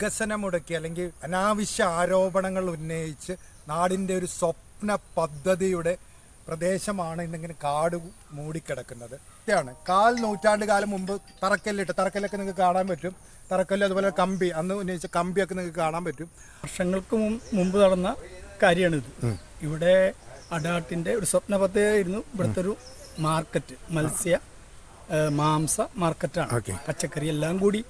വികസനം മുടക്കി അല്ലെങ്കിൽ അനാവശ്യ ആരോപണങ്ങൾ ഉന്നയിച്ച് നാടിന്റെ ഒരു സ്വപ്ന പദ്ധതിയുടെ പ്രദേശമാണ് ഇന്നിങ്ങനെ കാട് മൂടിക്കിടക്കുന്നത്. ഇതാണ്. കാൽ നൂറ്റാണ്ട് കാലം മുമ്പ് തറക്കല്ലിട്ട് തറക്കല്ലൊക്കെ നിങ്ങൾക്ക് കാണാൻ പറ്റും. തറക്കല്ല് അതുപോലെ കമ്പി അന്ന് ഉന്നയിച്ച കമ്പിയൊക്കെ നിങ്ങൾക്ക് കാണാൻ പറ്റും. വർഷങ്ങൾക്ക് മുമ്പ് നടന്ന കാര്യമാണിത്. ഇവിടെ അടാട്ടിന്റെ ഒരു സ്വപ്ന പദ്ധതിയായിരുന്നു. ഇവിടുത്തെ ഒരു മാർക്കറ്റ് മത്സ്യ മാംസ മാർക്കറ്റാണ്. പച്ചക്കറി എല്ലാം കൂടി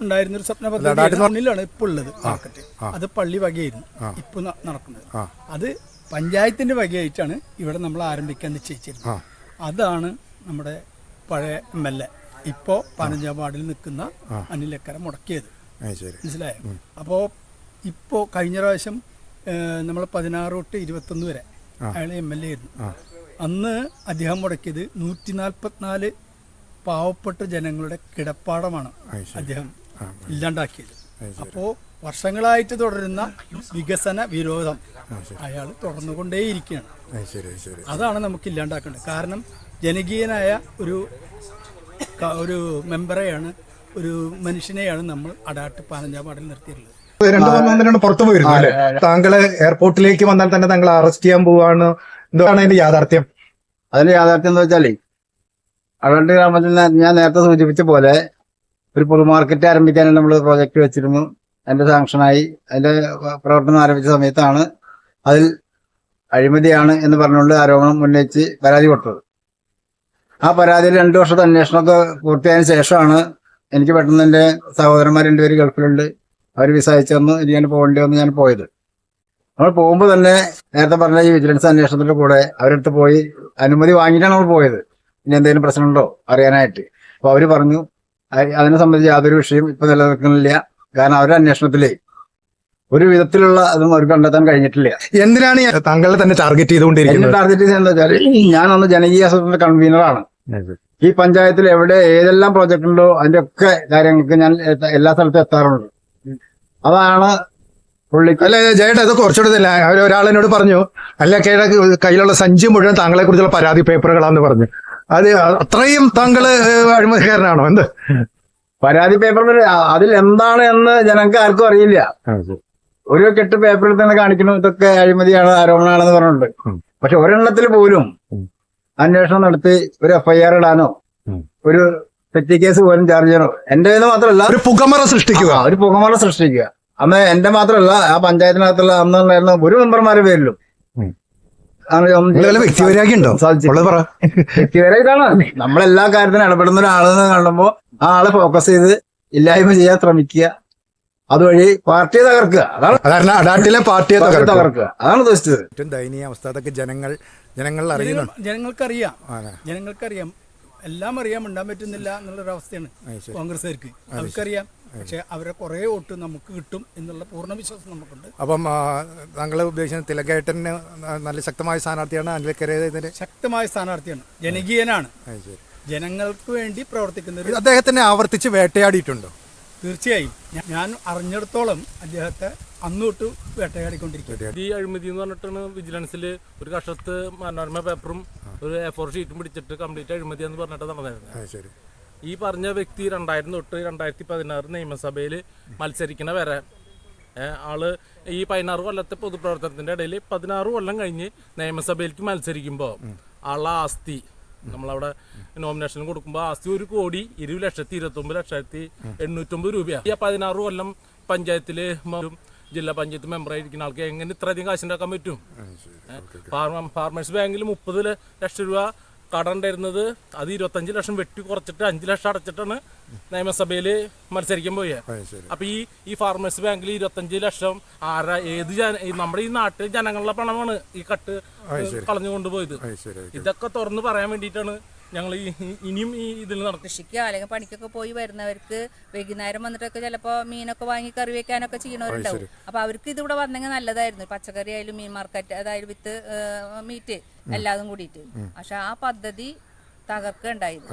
ഉണ്ടായിരുന്ന ഒരു സ്വപ്ന പദ്ധതിയിലാണ് ഇപ്പൊ ഇപ്പോൾ ഉള്ളത് മാർക്കറ്റ്. അത് പള്ളി വകയായിരുന്നു. ഇപ്പൊ നടക്കുന്നത്. അത് പഞ്ചായത്തിന്റെ വകയായിട്ടാണ് ഇവിടെ നമ്മൾ ആരംഭിക്കാൻ നിശ്ചയിച്ചിരുന്നത്. അതാണ് നമ്മുടെ പഴയ എം എൽ എ. ഇപ്പോ പതിനഞ്ചാം വാർഡിൽ നിൽക്കുന്ന അനിലക്കര മുടക്കിയത്. മനസ്സിലായോ? അപ്പോൾ ഇപ്പോ കഴിഞ്ഞ പ്രാവശ്യം നമ്മൾ പതിനാറ് തൊട്ട് ഇരുപത്തൊന്ന് വരെ അയാൾ എം എൽ എ ആയിരുന്നു. അന്ന് അദ്ദേഹം മുടക്കിയത് നൂറ്റി നാൽപ്പത്തിനാല് പാവപ്പെട്ട ജനങ്ങളുടെ കിടപ്പാടമാണ് അദ്ദേഹം ഇല്ലാണ്ടാക്കിയത്. അപ്പോ വർഷങ്ങളായിട്ട് തുടരുന്ന വികസന വിരോധം അയാൾ തുടർന്നുകൊണ്ടേയിരിക്കുകയാണ്. അതാണ് നമുക്ക് ഇല്ലാണ്ടാക്കേണ്ടത്. കാരണം ജനകീയനായ ഒരു ഒരു മെമ്പറെയാണ് ഒരു മനുഷ്യനെയാണ് നമ്മൾ അടാട്ട് പാനഞ്ചാപാടിൽ നിർത്തിയിട്ടുള്ളത്. രണ്ടു പുറത്തു പോയിരുന്നു അല്ലെ? താങ്കൾ എയർപോർട്ടിലേക്ക് വന്നാൽ തന്നെ താങ്കൾ അറസ്റ്റ് ചെയ്യാൻ പോവാണ്. എന്താണ് അതിന്റെ യാഥാർത്ഥ്യം? അതിന്റെ യാഥാർത്ഥ്യം എന്താ വെച്ചാലേ അടണ്ട് ഗ്രാമത്തിൽ ഞാൻ നേരത്തെ സൂചിപ്പിച്ച പോലെ ഒരു പൊതുമാർക്കറ്റ് ആരംഭിക്കാൻ നമ്മൾ പ്രോജക്റ്റ് വെച്ചിരുന്നു. അതിന്റെ സാങ്ഷനായി അതിന്റെ പ്രവർത്തനം ആരംഭിച്ച സമയത്താണ് അതിൽ അഴിമതിയാണ് എന്ന് പറഞ്ഞുകൊണ്ട് ആരോപണം ഉന്നയിച്ച് പരാതി കൊടുത്തത്. ആ പരാതിയിൽ രണ്ടു വർഷത്തെ അന്വേഷണമൊക്കെ പൂർത്തിയായതിനു ശേഷമാണ് എനിക്ക് പെട്ടെന്ന് എന്റെ സഹോദരന്മാർ രണ്ടുപേര് ഗൾഫിലുണ്ട്. അവർ വിസ അയച്ചു തന്നു. ഞാൻ പോകേണ്ടി വന്ന് ഞാൻ പോയത്. നമ്മൾ പോകുമ്പോൾ തന്നെ നേരത്തെ പറഞ്ഞ ഈ വിജിലൻസ് അന്വേഷണത്തിന്റെ കൂടെ അവരടുത്ത് പോയി അനുമതി വാങ്ങിയിട്ടാണ് നമ്മൾ പോയത്. ഇനി എന്തെങ്കിലും പ്രശ്നമുണ്ടോ അറിയാനായിട്ട്? അപ്പൊ അവർ പറഞ്ഞു അതിനെ സംബന്ധിച്ച് യാതൊരു വിഷയം ഇപ്പൊ നിലനിൽക്കുന്നില്ല. കാരണം അവരുടെ അന്വേഷണത്തിൽ ഒരു വിധത്തിലുള്ള അതും അവർ കണ്ടെത്താൻ കഴിഞ്ഞിട്ടില്ല. എന്തിനാണ് താങ്കളെ തന്നെ ടാർഗറ്റ് എന്നെ ചെയ്തുകൊണ്ടിരിക്കുന്നത് ടാർഗറ്റ് ചെയ്യുന്നത് എന്താ വെച്ചാൽ ഞാൻ അന്ന് ജനകീയ ആസൂത്രണ കൺവീനറാണ് ഈ പഞ്ചായത്തിൽ എവിടെ ഏതെല്ലാം പ്രോജക്റ്റ് ഉണ്ടോ അതിന്റെ ഒക്കെ കാര്യങ്ങൾക്ക് ഞാൻ എല്ലാ സ്ഥലത്തും എത്താറുണ്ട്. അതാണ് അല്ല ജയേട്ടാ ഇത് കുറച്ചുകൂടെ അവർ ഒരാളെന്നോട് പറഞ്ഞു അല്ല കേട കയ്യിലുള്ള സഞ്ചി മുഴുവൻ താങ്കളെ കുറിച്ചുള്ള പരാതി പേപ്പറുകളാന്ന് പറഞ്ഞു. അത് അത്രയും താങ്കൾ ഏഹ്, അഴിമതിക്കാരനാണോ? എന്ത്? പരാതി പേപ്പറിൽ അതിൽ എന്താണ് എന്ന് ജനങ്ങൾക്ക് ആർക്കും അറിയില്ല. ഒരു കെട്ട് പേപ്പറിൽ തന്നെ കാണിക്കുന്നു ഇതൊക്കെ അഴിമതിയാണ് ആരോപണമാണെന്ന് പറഞ്ഞിട്ടുണ്ട്. പക്ഷെ ഒരെണ്ണത്തിൽ പോലും അന്വേഷണം നടത്തി ഒരു എഫ്ഐആർ ഇടാനോ ഒരു പെറ്റി കേസ് പോലും ചാർജ് ചെയ്യണോ എന്റെ കയ്യിൽ മാത്രമല്ല. ഒരു പുകമറ സൃഷ്ടിക്കുക. ഒരു പുകമറ സൃഷ്ടിക്കുക. അന്ന് എന്റെ മാത്രമല്ല ആ പഞ്ചായത്തിനകത്തുള്ള അന്ന് ഉണ്ടായിരുന്ന ഒരു മെമ്പർമാരുടെ പേരിലും പറ. വ്യക്തിപരം ഇതാണ്. നമ്മളെല്ലാ കാര്യത്തിനും ഇടപെടുന്ന ഒരാളെന്ന് കാണുമ്പോൾ ആ ആളെ ഫോക്കസ് ചെയ്ത് ഇല്ലായ്മ ചെയ്യാൻ ശ്രമിക്കുക. അതുവഴി പാർട്ടിയെ തകർക്കുക. അതാണ് കാരണം അഡാട്ടിലെ പാർട്ടിയെ തകർക്കുക. അതാണ് ഉദ്ദേശിച്ചത്. ഏറ്റവും ദയനീയ അവസ്ഥ അതൊക്കെ ജനങ്ങൾ ജനങ്ങൾ അറിയുന്നു ജനങ്ങൾ- ജനങ്ങൾക്കറിയാം. ജനങ്ങൾക്കറിയാം. എല്ലാം അറിയാൻ മിണ്ടാൻ പറ്റുന്നില്ല എന്നുള്ളൊരവസ്ഥയാണ് കോൺഗ്രസ്സുകാർക്ക്. നമുക്കറിയാം. പക്ഷെ അവരെ കുറെ വോട്ട് നമുക്ക് കിട്ടും എന്നുള്ള പൂർണ വിശ്വാസം നമുക്കുണ്ട്. അപ്പം താങ്കൾ ഉദ്ദേശിക്കുന്ന തിലകേട്ടന് നല്ല ശക്തമായ സ്ഥാനാർത്ഥിയാണ് അനിലക്കരേതിന്റെ ശക്തമായ സ്ഥാനാർത്ഥിയാണ്. ജനകീയനാണ്. ജനങ്ങൾക്ക് വേണ്ടി പ്രവർത്തിക്കുന്ന അദ്ദേഹത്തിനെ ആവർത്തിച്ച് വേട്ടയാടിയിട്ടുണ്ടോ? തീർച്ചയായും. ഞാൻ അറിഞ്ഞിടത്തോളം അദ്ദേഹത്തെ അന്ന് തൊട്ട് വേട്ടയാടിക്കൊണ്ടിരിക്കുക ഈ അഴിമതി എന്ന് പറഞ്ഞിട്ടാണ് വിജിലൻസിൽ ഒരു കഷത്ത് മനോരമ പേപ്പറും ഒരു എ ഫോർ ഷീറ്റും പിടിച്ചിട്ട് കംപ്ലീറ്റ് അഴിമതി എന്ന് പറഞ്ഞിട്ട് നടന്നായിരുന്നു ശരി. ഈ പറഞ്ഞ വ്യക്തി രണ്ടായിരം തൊട്ട് രണ്ടായിരത്തി പതിനാറ് നിയമസഭയിൽ മത്സരിക്കണ വരെ ആൾ ഈ പതിനാറ് കൊല്ലത്തെ പൊതുപ്രവർത്തനത്തിന്റെ ഇടയിൽ പതിനാറ് കൊല്ലം കഴിഞ്ഞ് നിയമസഭയിലേക്ക് മത്സരിക്കുമ്പോൾ ആളെ ആസ്തി നമ്മളവിടെ നോമിനേഷൻ കൊടുക്കുമ്പോൾ ആസ്തി ഒരു കോടി ഇരുപത് ലക്ഷത്തി ഇരുപത്തി ഒമ്പത് ലക്ഷത്തി എണ്ണൂറ്റൊമ്പത് രൂപയാണ് ഈ പതിനാറ് കൊല്ലം പഞ്ചായത്തിൽ മ- ജില്ലാ പഞ്ചായത്ത് മെമ്പറായിരിക്കുന്ന ആൾക്ക് എങ്ങനെ ഇത്രയധികം കാശുണ്ടാക്കാൻ പറ്റും? ഫാർമ- ഫാർമേഴ്സ് ബാങ്കിൽ മുപ്പത് ലക്ഷം രൂപ കടം ഉണ്ടായിരുന്നത് അത് ഇരുപത്തഞ്ച് ലക്ഷം വെട്ടി കുറച്ചിട്ട് അഞ്ച് ലക്ഷം അടച്ചിട്ടാണ് നിയമസഭയിൽ മത്സരിക്കാൻ പോയത് അപ്പൊ ഈ ഈ ഫാർമേഴ്സ് ബാങ്കിൽ ഇരുപത്തഞ്ച് ലക്ഷം ആരാ ഏത് നമ്മുടെ ഈ നാട്ടിലെ ജനങ്ങളുടെ പണമാണ് ഈ കട്ട് കളഞ്ഞു കൊണ്ടുപോയത് ഇതൊക്കെ തുറന്ന് പറയാൻ വേണ്ടിയിട്ടാണ് ഞങ്ങൾ ഇനിയും ഈ ഇതിൽ നടക്കും. കൃഷിക്കോ അല്ലെങ്കിൽ പണിക്കൊക്കെ പോയി വരുന്നവർക്ക് വൈകുന്നേരം വന്നിട്ടൊക്കെ ചിലപ്പോൾ മീനൊക്കെ വാങ്ങി കറി വെക്കാനൊക്കെ ചെയ്യണവരുണ്ടാവും. അപ്പൊ അവർക്ക് ഇതിവിടെ വന്നെങ്കിൽ നല്ലതായിരുന്നു. പച്ചക്കറി ആയാലും മീൻ മാർക്കറ്റ് അതായത് വിത്ത് മീറ്റ് എല്ലാതും കൂടിയിട്ട്. പക്ഷെ ആ പദ്ധതി തകർക്കുകയുണ്ടായത്